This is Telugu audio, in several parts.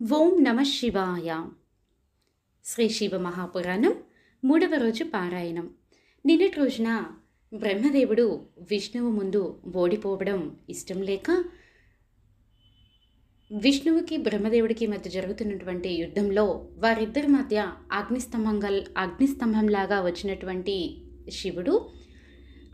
ఓం నమ శివాయ. శ్రీ శివ మహాపురాణం మూడవ రోజు పారాయణం. నిన్నటి రోజున బ్రహ్మదేవుడు విష్ణువు ముందు ఓడిపోవడం ఇష్టం లేక విష్ణువుకి బ్రహ్మదేవుడికి మధ్య జరుగుతున్నటువంటి యుద్ధంలో వారిద్దరి మధ్య అగ్నిస్తంభంగా అగ్నిస్తంభంలాగా వచ్చినటువంటి శివుడు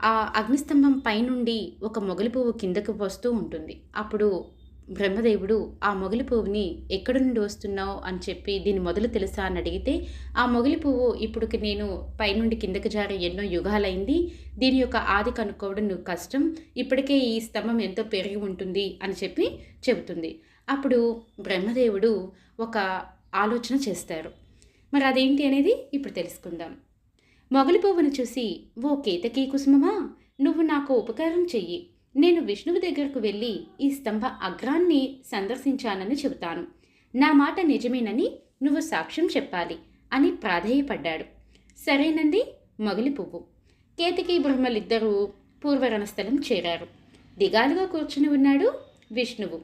ఆ అగ్నిస్తంభం పైనుండి ఒక మొగలి పువ్వు కిందకు వస్తూ ఉంటుంది. అప్పుడు బ్రహ్మదేవుడు ఆ మొగలి పువ్వుని ఎక్కడి నుండి వస్తున్నావు? అని చెప్పి దీని మొదలు తెలుసా అని అడిగితే ఆ మొగలి పువ్వు ఇప్పుడుకి నేను పైనుండి కిందకి జారి ఎన్నో యుగాలైంది. దీని యొక్క ఆది కనుక్కోవడం నువ్వు కష్టం. ఇప్పటికే ఈ స్తంభం ఎంతో పెరిగి ఉంటుంది అని చెప్పి చెబుతుంది. అప్పుడు బ్రహ్మదేవుడు ఒక ఆలోచన చేస్తారు. మరి అదేంటి అనేది ఇప్పుడు తెలుసుకుందాం. మొగలి పువ్వును చూసి ఓ కేతకీ కుసుమమా? నువ్వు నాకు ఉపకారం చెయ్యి. నేను విష్ణువు దగ్గరకు వెళ్ళి ఈ స్తంభ అగ్రాన్ని సందర్శించానని చెబుతాను. నా మాట నిజమేనని నువ్వు సాక్ష్యం చెప్పాలి అని ప్రాధేయపడ్డాడు. సరేనండి మొగలి పువ్వు. కేతికి బ్రహ్మలిద్దరూ పూర్వరణస్థలం చేరారు. దిగాలుగా కూర్చుని ఉన్నాడు విష్ణువు.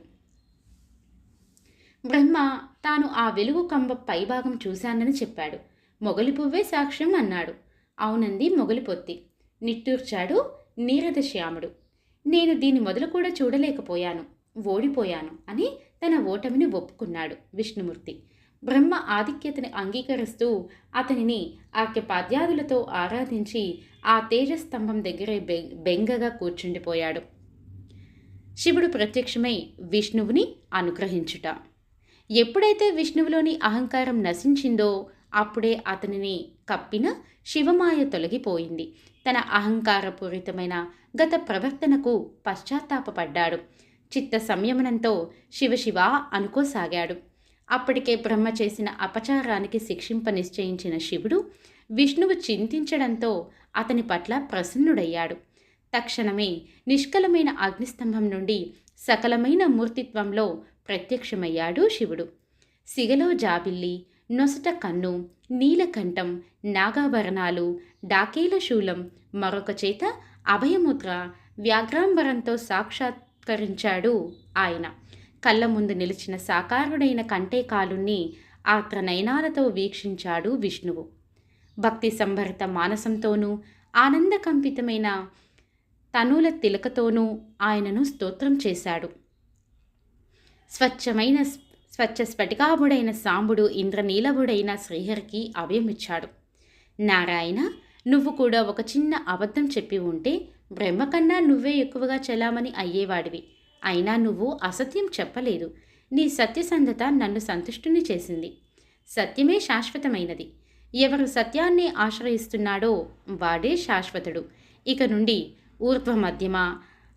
బ్రహ్మ తాను ఆ వెలుగు కంబ పైభాగం చూశానని చెప్పాడు. మొగలి పువ్వే సాక్ష్యం అన్నాడు. అవునంది మొగలి పొత్తి. నిట్టూర్చాడు నీరద శ్యాముడు. నేను దీని మొదలు కూడా చూడలేకపోయాను ఓడిపోయాను అని తన ఓటమిని ఒప్పుకున్నాడు విష్ణుమూర్తి. బ్రహ్మ ఆధిక్యతని అంగీకరిస్తూ అతనిని ఆర్క్యపాద్యాదులతో ఆరాధించి ఆ తేజస్తంభం దగ్గరే బె బెంగగా కూర్చుండిపోయాడు. శివుడు ప్రత్యక్షమై విష్ణువుని అనుగ్రహించుట. ఎప్పుడైతే విష్ణువులోని అహంకారం నశించిందో అప్పుడే అతనిని కప్పిన శివమాయ తొలగిపోయింది. తన అహంకారపూరితమైన గత ప్రవర్తనకు పశ్చాత్తాపపడ్డాడు. చిత్త సంయమనంతో శివశివ అనుకోసాగాడు. అప్పటికే బ్రహ్మ చేసిన అపచారానికి శిక్షింప నిశ్చయించిన శివుడు విష్ణువు చింతించడంతో అతని పట్ల ప్రసన్నుడయ్యాడు. తక్షణమే నిష్కలమైన అగ్నిస్తంభం నుండి సకలమైన మూర్తిత్వంలో ప్రత్యక్షమయ్యాడు శివుడు. సిగలో జాబిల్లి నొసట కన్ను నీలకంఠం నాగాభరణాలు డాకేల శూలం మరొక చేత అభయముద్ర వ్యాఘ్రాంబరంతో సాక్షాత్కరించాడు ఆయన. కళ్ళ ముందు నిలిచిన సాకారుడైన కంటే కాలుణ్ణి ఆత్ర నయనాలతో వీక్షించాడు విష్ణువు. భక్తి సంభరిత మానసంతోనూ ఆనందకంపితమైన తనుల తిలకతోనూ ఆయనను స్తోత్రం చేశాడు. స్వచ్ఛమైన స్వచ్ఛ స్ఫటికాభుడైన సాంబుడు ఇంద్రనీలభుడైన శ్రీహరికి అభయమిచ్చాడు. నారాయణ నువ్వు కూడా ఒక చిన్న అబద్ధం చెప్పి ఉంటే బ్రహ్మ కన్నా నువ్వే ఎక్కువగా చలామని అయ్యేవాడివి. అయినా నువ్వు అసత్యం చెప్పలేదు. నీ సత్యసంధత నన్ను సంతుష్టుని చేసింది. సత్యమే శాశ్వతమైనది. ఎవరు సత్యాన్ని ఆశ్రయిస్తున్నాడో వాడే శాశ్వతుడు. ఇక నుండి ఊర్ధ్వ మధ్యమ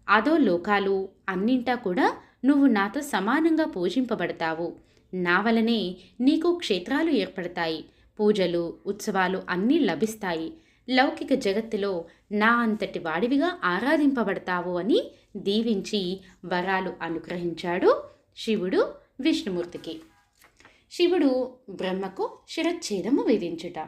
అదో లోకాలు అన్నింటా కూడా నువ్వు నాతో సమానంగా పూజింపబడతావు. నా వలనే నీకు క్షేత్రాలు ఏర్పడతాయి. పూజలు ఉత్సవాలు అన్నీ లభిస్తాయి. లౌకిక జగత్తులో నా అంతటి వాడివిగా ఆరాధింపబడతావు అని దీవించి వరాలు అనుగ్రహించాడు శివుడు విష్ణుమూర్తికి. శివుడు బ్రహ్మకు శిరచ్ఛేదము విధించుట.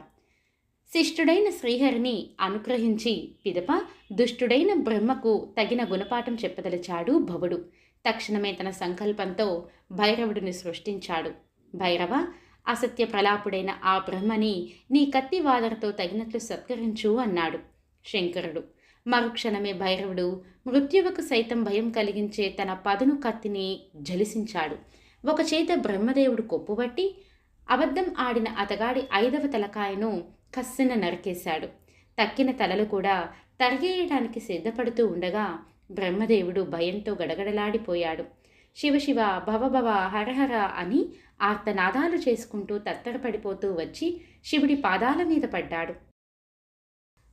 శిష్టుడైన శ్రీహరిని అనుగ్రహించి పిదప దుష్టుడైన బ్రహ్మకు తగిన గుణపాఠం చెప్పదలిచాడు భవుడు. తక్షణమే తన సంకల్పంతో భైరవుడిని సృష్టించాడు. భైరవ అసత్య ప్రలాపుడైన ఆ బ్రహ్మని నీ కత్తి వాదరతో తగినట్లు సత్కరించు అన్నాడు శంకరుడు. మరుక్షణమే భైరవుడు మృత్యువుకు సైతం భయం కలిగించే తన పదును కత్తిని జలిసించాడు ఒక చేత బ్రహ్మదేవుడు కొప్పుబట్టి అబద్ధం ఆడిన అతగాడి ఐదవ తలకాయను కస్సిన నరికేశాడు. తక్కిన తలలు కూడా తరిగేయడానికి సిద్ధపడుతూ ఉండగా బ్రహ్మదేవుడు భయంతో గడగడలాడిపోయాడు. శివశివ భవభవ హరహర అని ఆర్తనాదాలు చేసుకుంటూ తత్తడపడిపోతూ వచ్చి శివుడి పాదాల మీద పడ్డాడు.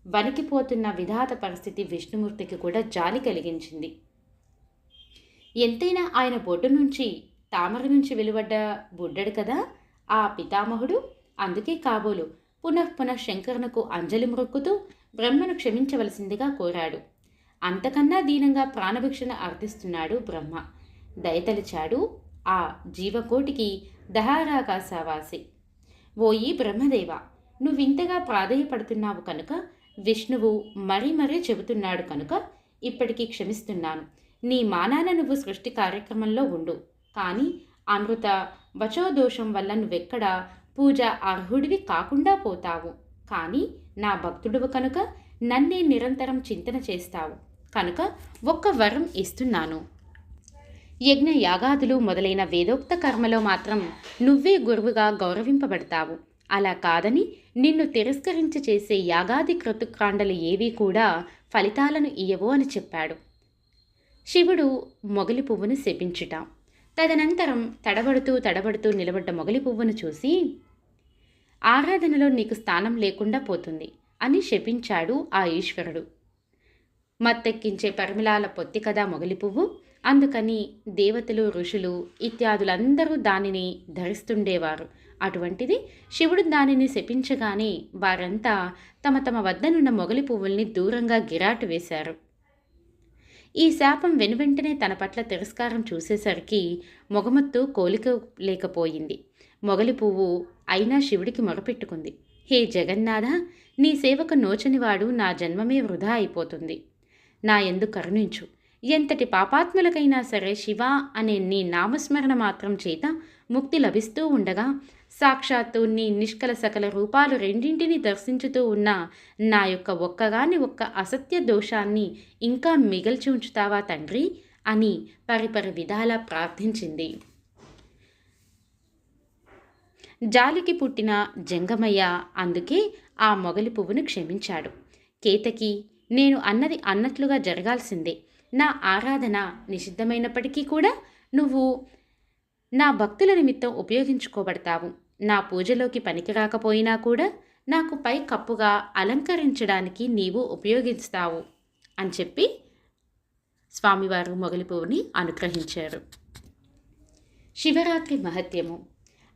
వణికిపోతున్న విధాత పరిస్థితి విష్ణుమూర్తికి కూడా జాలి కలిగించింది. ఎంతైనా ఆయన బొడ్డు నుంచి తామర నుంచి వెలువడ్డ బుడ్డడు కదా ఆ పితామహుడు? అందుకే కాబోలు పునః పునః శంకరునకు అంజలి మొక్కుతూ బ్రహ్మను క్షమించవలసిందిగా కోరాడు. అంతకన్నా దీనంగా ప్రాణభిక్షణ అర్థిస్తున్నాడు బ్రహ్మ. దయతలిచాడు ఆ జీవకోటికి దహారాకాశావాసి. ఓయి బ్రహ్మదేవ నువ్వింతగా ప్రాధేయపడుతున్నావు కనుక విష్ణువు మరీ మరీ చెబుతున్నాడు కనుక ఇప్పటికీ క్షమిస్తున్నాను. నీ మానాన నువ్వు సృష్టి కార్యక్రమంలో ఉండు. కానీ అమృత వచోదోషం వల్ల నువ్వెక్కడ పూజ అర్హుడివి కాకుండా పోతావు. కానీ నా భక్తుడువు కనుక నన్నే నిరంతరం చింతన చేస్తావు. కనుక ఒక్క వరం ఇస్తున్నాను. యజ్ఞ యాగాదులు మొదలైన వేదోక్త కర్మలో మాత్రం నువ్వే గురువుగా గౌరవింపబడతావు. అలా కాదని నిన్ను తిరస్కరించి చేసే యాగాది క్రతుకాండలు ఏవీ కూడా ఫలితాలను ఇయ్యవు అని చెప్పాడు. శివుడు మొగలి పువ్వును శపించుట తదనంతరం తడబడుతూ తడబడుతూ నిలబడ్డ మొగలి పువ్వును చూసి ఆరాధనలో నీకు స్థానం లేకుండా పోతుంది అని శపించాడు ఆ ఈశ్వరుడు. మత్తెక్కించే పరిమళాల పొత్తి కదా మొగలి పువ్వు? అందుకని దేవతలు ఋషులు ఇత్యాదులందరూ దానిని ధరిస్తుండేవారు. అటువంటిది శివుడు దానిని శపించగానే వారంతా తమ తమ వద్దనున్న మొగలి పువ్వుల్ని దూరంగా గిరాటు వేశారు. ఈ శాపం వెనువెంటనే తన పట్ల తిరస్కారం చూసేసరికి మొగమత్తు కోలిక లేకపోయింది. మొగలి పువ్వు అయినా శివుడికి మొరపెట్టుకుంది. హే జగన్నాథ నీ సేవకు నోచనివాడు నా జన్మమే వృధా అయిపోతుంది. నా ఎందు కరుణించు. ఎంతటి పాపాత్ములకైనా సరే శివ అనే నీ నామస్మరణ మాత్రం చేత ముక్తి లభిస్తూ ఉండగా సాక్షాత్తు నీ నిష్కల సకల రూపాలు రెండింటిని దర్శించుతూ ఉన్న నా యొక్క ఒక్కగాని ఒక్క అసత్య దోషాన్ని ఇంకా మిగల్చి ఉంచుతావా తండ్రి? అని పరిపరి విధాలా ప్రార్థించింది. జాలికి పుట్టిన జంగమయ్య అందుకే ఆ మొగలి పువ్వును క్షమించాడు. కేతకి నేను అన్నది అన్నట్లుగా జరగాల్సిందే. నా ఆరాధన నిషిద్ధమైనప్పటికీ కూడా నువ్వు నా భక్తుల నిమిత్తం ఉపయోగించుకోబడతావు. నా పూజలోకి పనికి రాకపోయినా కూడా నాకు పై కప్పుగా అలంకరించడానికి నీవు ఉపయోగిస్తావు అని చెప్పి స్వామివారు మొగలి అనుగ్రహించారు. శివరాత్రి మహత్యము.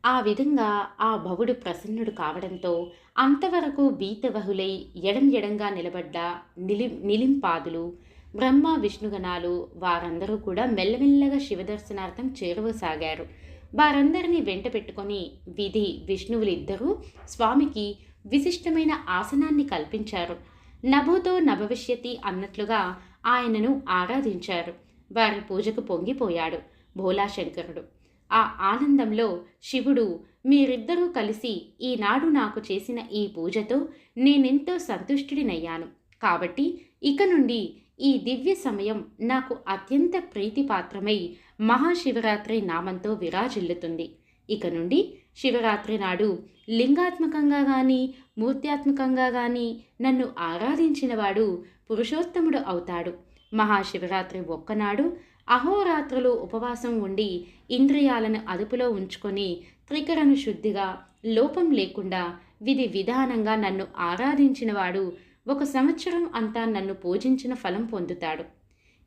ఆ విధంగా ఆ భవుడు ప్రసన్నుడు కావడంతో అంతవరకు బీతవహులై ఎడం ఎడంగా నిలబడ్డ నిలి నిలింపాదులు బ్రహ్మ విష్ణుగణాలు వారందరూ కూడా మెల్లమెల్లగా శివదర్శనార్థం చేరువసాగారు. వారందరినీ వెంట పెట్టుకొని విధి విష్ణువులిద్దరూ స్వామికి విశిష్టమైన ఆసనాన్ని కల్పించారు. నభోతో నభవిష్యతి అన్నట్లుగా ఆయనను ఆరాధించారు. వారి పూజకు పొంగిపోయాడు భోలాశంకరుడు. ఆ ఆనందంలో శివుడు మీరిద్దరూ కలిసి ఈనాడు నాకు చేసిన ఈ పూజతో నేనెంతో సంతుష్టుడినయ్యాను. కాబట్టి ఇక నుండి ఈ దివ్య సమయం నాకు అత్యంత ప్రీతిపాత్రమై మహాశివరాత్రి నామంతో విరాజిల్లుతుంది. ఇక నుండి శివరాత్రి నాడు లింగాత్మకంగా కానీ మూర్త్యాత్మకంగా కానీ నన్ను ఆరాధించినవాడు పురుషోత్తముడు అవుతాడు. మహాశివరాత్రి ఒక్కనాడు అహోరాత్రులు ఉపవాసం ఉండి ఇంద్రియాలను అదుపులో ఉంచుకొని త్రికరను శుద్ధిగా లోపం లేకుండా విధి విధానంగా నన్ను ఆరాధించినవాడు ఒక సంవత్సరం అంతా నన్ను పూజించిన ఫలం పొందుతాడు.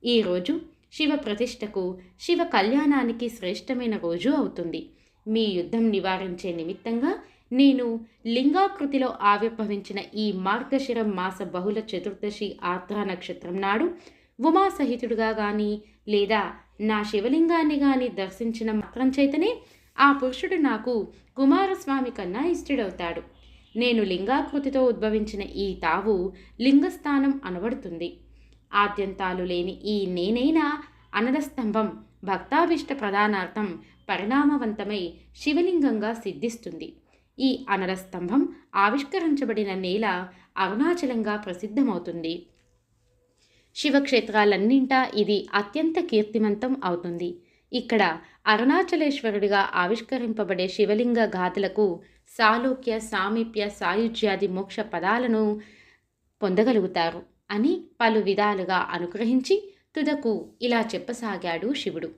ఈరోజు శివ ప్రతిష్టకు శివ కళ్యాణానికి శ్రేష్టమైన రోజు అవుతుంది. మీ యుద్ధం నివారించే నిమిత్తంగా నేను లింగాకృతిలో ఆవిర్భవించిన ఈ మార్గశిర మాస బహుళ చతుర్దశి ఆర్ద్ర నక్షత్రం నాడు ఉమాసహితుడుగా కానీ లేదా నా శివలింగాన్ని కానీ దర్శించిన మాత్రం చేతనే ఆ పురుషుడు నాకు కుమారస్వామి కన్నా ఇష్టడవుతాడు. నేను లింగాకృతితో ఉద్భవించిన ఈ తావు లింగస్థానం అనబడుతుంది. ఆద్యంతాలు లేని ఈ నేనైనా అనదస్తంభం భక్తాభిష్ట ప్రధానార్థం పరిణామవంతమై శివలింగంగా సిద్ధిస్తుంది. ఈ అనరస్తంభం ఆవిష్కరించబడిన నేల అరుణాచలంగా ప్రసిద్ధమవుతుంది. శివక్షేత్రాలన్నింటా ఇది అత్యంత కీర్తిమంతం అవుతుంది. ఇక్కడ అరుణాచలేశ్వరుడిగా ఆవిష్కరింపబడే శివలింగ గాథలకు సాలోక్య సామీప్య సాయుజ్యాది మోక్ష పదాలను పొందగలుగుతారు అని పలు విధాలుగా అనుగ్రహించి తుదకు ఇలా చెప్పసాగాడు శివుడు.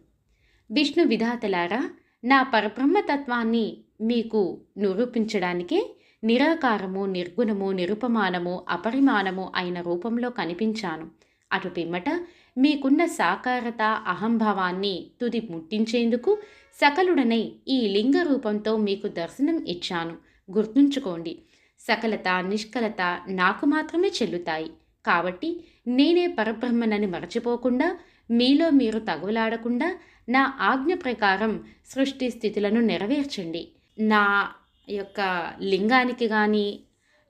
విష్ణు విధాతలారా నా పరబ్రహ్మతత్వాన్ని మీకు నిరూపించడానికే నిరాకారము నిర్గుణము నిరుపమానము అపరిమాణము అయిన రూపంలో కనిపించాను. అటు పిమ్మట మీకున్న సాకారత అహంభావాన్ని తుది ముట్టించేందుకు సకలుడనై ఈ లింగ రూపంతో మీకు దర్శనం ఇచ్చాను. గుర్తుంచుకోండి సకలత నిష్కలత నాకు మాత్రమే చెల్లుతాయి. కాబట్టి నేనే పరబ్రహ్మనని మరచిపోకుండా మీలో మీరు తగులాడకుండా నా ఆజ్ఞ ప్రకారం సృష్టి స్థితులను నెరవేర్చండి. నా యొక్క లింగానికి కానీ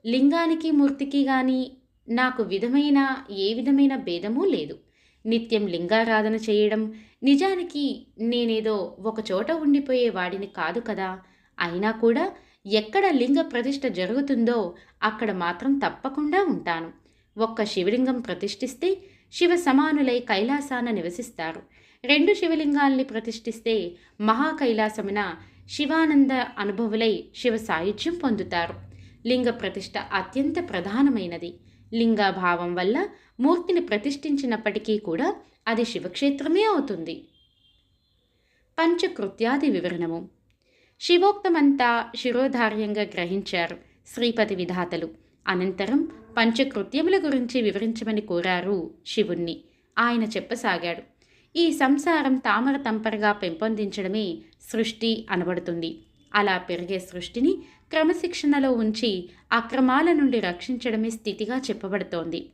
లింగానికి మూర్తికి కానీ నాకు విధమైన ఏ విధమైన భేదమూ లేదు. నిత్యం లింగారాధన చేయడం నిజానికి నేనేదో ఒకచోట ఉండిపోయే వాడిని కాదు కదా. అయినా కూడా ఎక్కడ లింగ ప్రతిష్ఠ జరుగుతుందో అక్కడ మాత్రం తప్పకుండా ఉంటాను. ఒక్క శివలింగం ప్రతిష్ఠిస్తే శివ సమానులై కైలాసాన నివసిస్తారు. రెండు శివలింగాల్ని ప్రతిష్ఠిస్తే మహాకైలాసమున శివానంద అనుభవులై శివ సాయుధ్యం పొందుతారు. లింగ ప్రతిష్ఠ అత్యంత ప్రధానమైనది. లింగాభావం వల్ల మూర్తిని ప్రతిష్ఠించినప్పటికీ కూడా అది శివక్షేత్రమే అవుతుంది. పంచకృత్యాది వివరణము. శివోక్తమంతా శిరోధార్యంగా గ్రహించారు శ్రీపతి విధాతలు. అనంతరం పంచకృత్యముల గురించి వివరించమని కోరారు శివుణ్ణి. ఆయన చెప్పసాగాడు ఈ సంసారం తామర తంపరగా పెంపొందించడమే సృష్టి అనబడుతుంది. అలా పెరిగే సృష్టిని క్రమశిక్షణలో ఉంచి అక్రమాల నుండి రక్షించడమే స్థితిగా చెప్పబడుతోంది.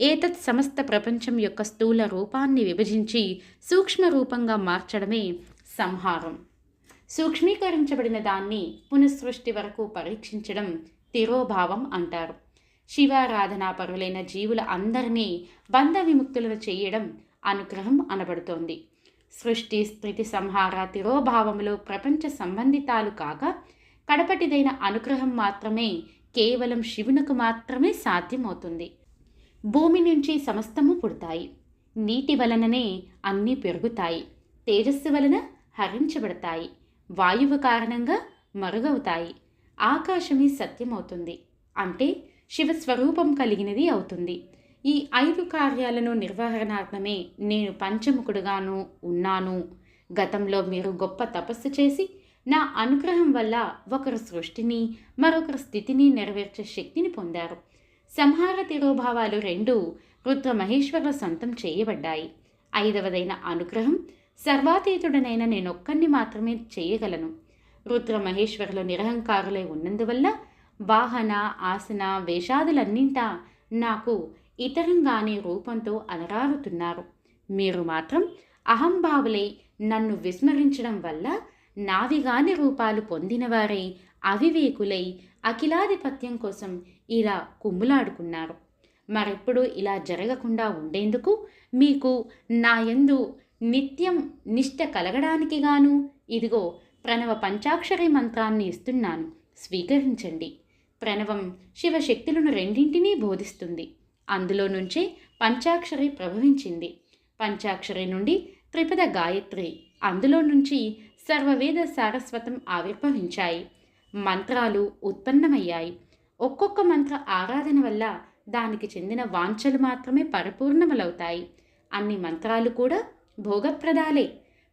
ఏతత్ సమస్త ప్రపంచం యొక్క స్థూల రూపాన్ని విభజించి సూక్ష్మ రూపంగా మార్చడమే సంహారం. సూక్ష్మీకరించబడిన దాన్ని పునఃసృష్టి వరకు పరీక్షించడం తిరోభావం అంటారు. శివారాధనాపరులైన జీవుల అందరినీ బంధ విముక్తులను చేయడం అనుగ్రహం అనబడుతోంది. సృష్టి స్థితి సంహార తిరోభావములు ప్రపంచ సంబంధితాలు కాక కడపటిదైన అనుగ్రహం మాత్రమే కేవలం శివునకు మాత్రమే సాధ్యమవుతుంది. భూమి నుంచి సమస్తము పుడతాయి. నీటి వలననే అన్నీ పెరుగుతాయి. తేజస్సు వలన హరించబడతాయి. వాయువు కారణంగా మరుగవుతాయి. ఆకాశమే సత్యమవుతుంది. అంటే శివస్వరూపం కలిగినది అవుతుంది. ఈ ఐదు కార్యాలను నిర్వహణార్థమే నేను పంచముఖుడుగాను ఉన్నాను. గతంలో మీరు గొప్ప తపస్సు చేసి నా అనుగ్రహం వల్ల ఒకరు సృష్టిని మరొకరు స్థితిని నెరవేర్చే శక్తిని పొందారు. సంహార తిరోభావాలు రెండు రుద్రమహేశ్వర సొంతం చేయబడ్డాయి. ఐదవదైన అనుగ్రహం సర్వాతీతుడనైన నేనొక్కడిని మాత్రమే చేయగలను. రుద్రమహేశ్వరులు నిరహంకారులై ఉన్నందువల్ల వాహన ఆసన వేషాదులన్నింటా నాకు ఇతరంగానే రూపంతో అలరారుతున్నారు. మీరు మాత్రం అహంభావులై నన్ను విస్మరించడం వల్ల నావిగాని రూపాలు పొందినవారై అవివేకులై అఖిలాధిపత్యం కోసం ఇలా కుమ్ములాడుకున్నారు. మరెప్పుడు ఇలా జరగకుండా ఉండేందుకు మీకు నా యందు నిత్యం నిష్ట కలగడానికి గాను ఇదిగో ప్రణవ పంచాక్షరి మంత్రాన్ని ఇస్తున్నాను. స్వీకరించండి. ప్రణవం శివశక్తులను రెండింటినీ బోధిస్తుంది. అందులో నుంచే పంచాక్షరి ప్రభవించింది పంచాక్షరి నుండి త్రిపద గాయత్రి అందులో నుంచి సర్వవేద సారస్వతం ఆవిర్భవించాయి. మంత్రాలు ఉత్పన్నమయ్యాయి. ఒక్కొక్క మంత్ర ఆరాధన వల్ల దానికి చెందిన వాంఛలు మాత్రమే పరిపూర్ణములవుతాయి. అన్ని మంత్రాలు కూడా భోగప్రదాలే.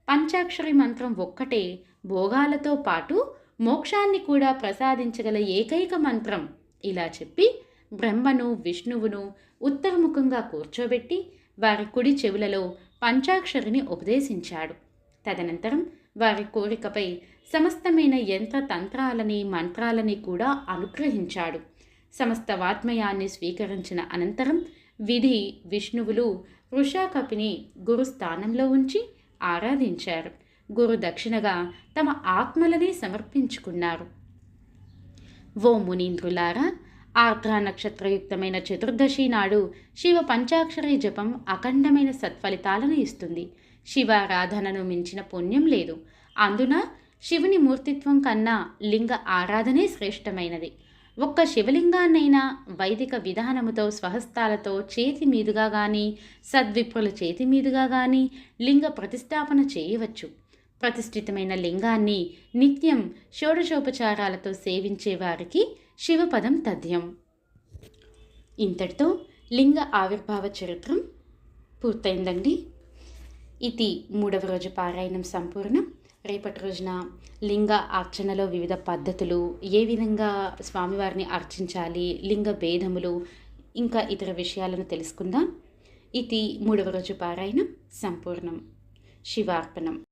పంచాక్షరి మంత్రం ఒక్కటే భోగాలతో పాటు మోక్షాన్ని కూడా ప్రసాదించగల ఏకైక మంత్రం. ఇలా చెప్పి బ్రహ్మను విష్ణువును ఉత్తరముఖంగా కూర్చోబెట్టి వారి కుడి చెవులలో పంచాక్షరిని ఉపదేశించాడు. తదనంతరం వారి కోరికపై సమస్తమైన యంత్ర తంత్రాలని మంత్రాలని కూడా అనుగ్రహించాడు. సమస్త వాత్మయాన్ని స్వీకరించిన అనంతరం విధి విష్ణువులు వృషాకపిని గురుస్థానంలో ఉంచి ఆరాధించారు. గురు దక్షిణగా తమ ఆత్మలనే సమర్పించుకున్నారు. ఓ మునీంద్రులారా ఆర్ద్ర నక్షత్రయుక్తమైన చతుర్దశి నాడు శివ పంచాక్షరి జపం అఖండమైన సత్ఫలితాలను ఇస్తుంది. శివారాధనను మించిన పుణ్యం లేదు. అందున శివుని మూర్తిత్వం కన్నా లింగ ఆరాధనే శ్రేష్టమైనది. ఒక్క శివలింగాన్నైనా వైదిక విధానముతో స్వహస్తాలతో చేతి మీదుగా కానీ సద్విప్రుల చేతి మీదుగా కానీ లింగ ప్రతిష్టాపన చేయవచ్చు. ప్రతిష్ఠితమైన లింగాన్ని నిత్యం షోడశోపచారాలతో సేవించే వారికి శివపదం తథ్యం. ఇంతటితో లింగ ఆవిర్భావ చరిత్రం పూర్తయిందండి. ఇది మూడవ రోజు పారాయణం సంపూర్ణం. రేపటి రోజున లింగ అర్చనలో వివిధ పద్ధతులు ఏ విధంగా స్వామివారిని అర్చించాలి లింగ భేదములు ఇంకా ఇతర విషయాలను తెలుసుకుందాం. ఇది మూడవ రోజు పారాయణం సంపూర్ణం. శివార్పణం.